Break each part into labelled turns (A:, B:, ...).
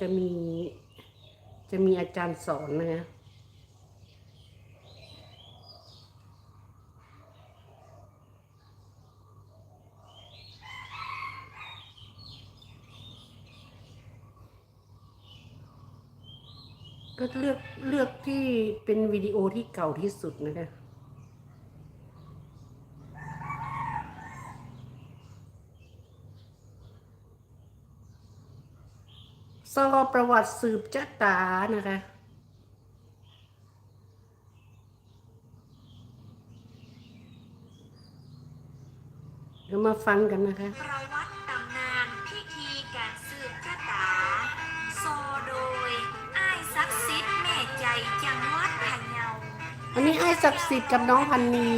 A: จะมี จะมีอาจารย์สอนนะคะก็เลือกเลือกที่เป็นวิดีโอที่เก่าที่สุดนะคะ ซอประวัติสืบจ้าตานะคะเดี๋ยวมาฟังกันนะคะ
B: ประวัติตำนานพิธีการสืบชะตา โซโดยอ้ายซักซิดแม่ใจจังหวัดพะเยา
A: อันนี้ไอ้ศักดิ์สิทธิ์กับน้องพันนี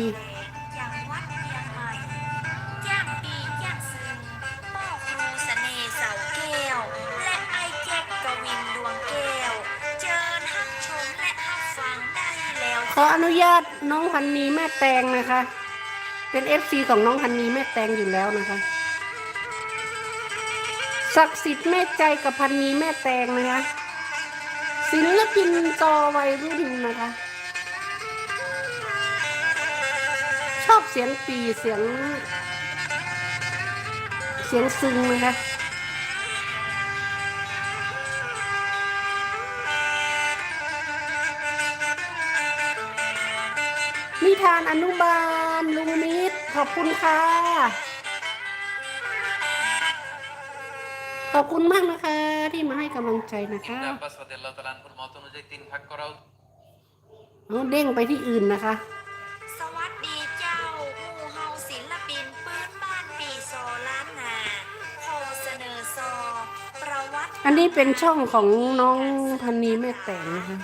A: ขออนุญาตน้องพันนีแม่แตงนะคะ เป็นเอฟซีของน้องพันนีแม่แตงอยู่แล้วนะคะศักดิ์สิทธิ์แม่ใจกับพันนีแม่แตงนะคะศิลปินจอวัยรุ่นนะคะ ชอบเสียงปีเสียง เสียงซึ้งนะคะ นิทานอนุบาลลุงมิตรขอบคุณค่ะ ขอบคุณมากนะคะ ที่มาให้กำลังใจนะคะเอเด้งไปที่อื่นนะคะ
B: สวัสดีเจ้าผู้เฮาศิลปินปื้นบ้านปีโซล้านนาโคเสนอซอประวัติ
A: อันนี้เป็นช่องของน้องพันนีแม่แต่งนะคะ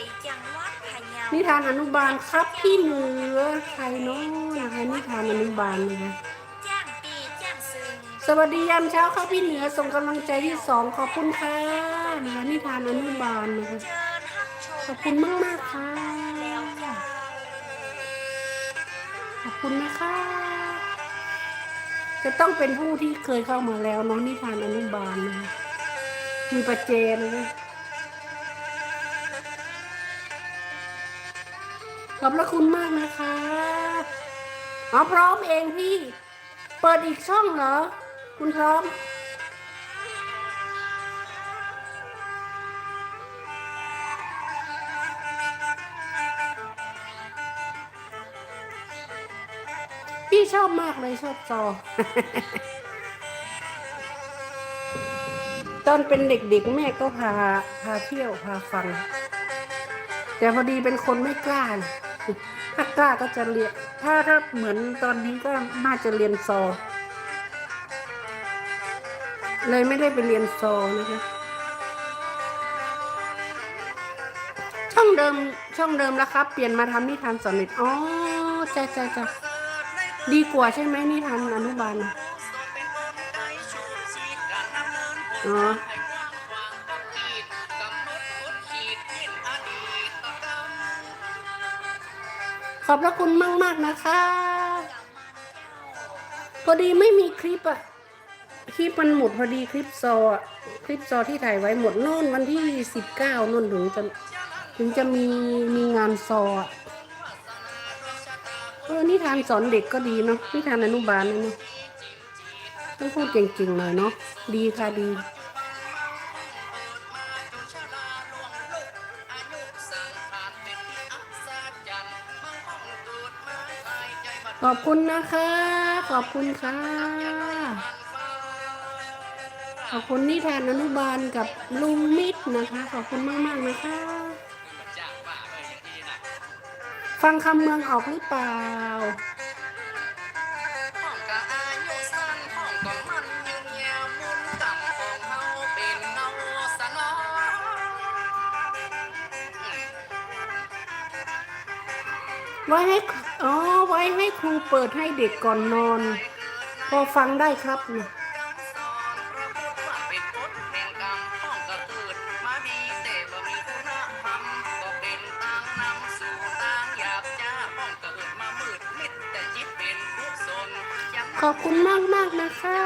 B: จจังหวัดพะเยา
A: นิทานอนุบาลครับพี่เหนือใครเน้องนะคะนิทานอนุบาลนะคะ
B: จ้างปีจ้างซึง
A: สวัสดียามเช้าครับพี่เหนือส่งกำลังใจที่สองขอบคุณค่ะนะคะนิทานอนุบาลนะคะ
B: เจิญฮักชม
A: ขอบคุณมากๆค่ะ
B: แล้วเจ้า
A: ขอบคุณนะคะ จะต้องเป็นผู้ที่เคยเข้ามาแล้วเน้องนิทานอนุบาลนะคะมีประเจนนะ ขอบพระคุณมากนะคะอ๋อพร้อมเองพี่ เปิดอีกช่องเหรอ คุณพร้อมพี่ชอบมากเลยชอบจอ ตอนเป็นเด็กๆ แม่ก็พาพาเที่ยวพาฟัง แต่พอดีเป็นคนไม่กล้านะ ถ้ากล้าก็จะเรียนถ้าถ้าเหมือนตอนนี้ก็น่าจะเรียนซอ เลยไม่ได้ไปเรียนซอนะคะช่องเดิมช่องเดิมแล้วครับ เปลี่ยนมาทำนิทานสอนเด็กอ๋อใช่ใช่ใช่ดีกว่าใช่ไหมนิทานอนุบาลอ๋อ อบพระคุณมากมากนะคะ พอดีไม่มีคลิปอะคลิปมันหมดพอดีคลิปซอคลิปซอที่ถ่ายไว้หมดโน่นวันที่สิบเก้านู่นถึงจะถึงจะมีมีงานซออะเออนิทานสอนเด็กก็ดีเนาะนิทานอนุบาลเนาะต้องพูดเก่งๆหน่อยเนาะดีค่ะดี ขอบคุณนะคะ ขอบคุณค่ะ ขอบคุณนิทานอนุบาลกับลุงมิตรนะคะ ขอบคุณมากมากนะคะ ฟังคำเมืองออกหรือเปล่า ไว้ให้อ๋อไว้ให้ครูเปิดให้เด็กก่อนนอน พอฟังได้ครับนะ
C: สอนพระพุทธว่าเป็นกฎแห่งกรรมห้องก็เกิดมาดีแต่บ่มีคุณมางนำสู่ต่างหยาบจ้าห้องเกิดมามืดมิดแต่จิตเป็นกุศลยัง
A: ขอบคุณมากมากนะคะ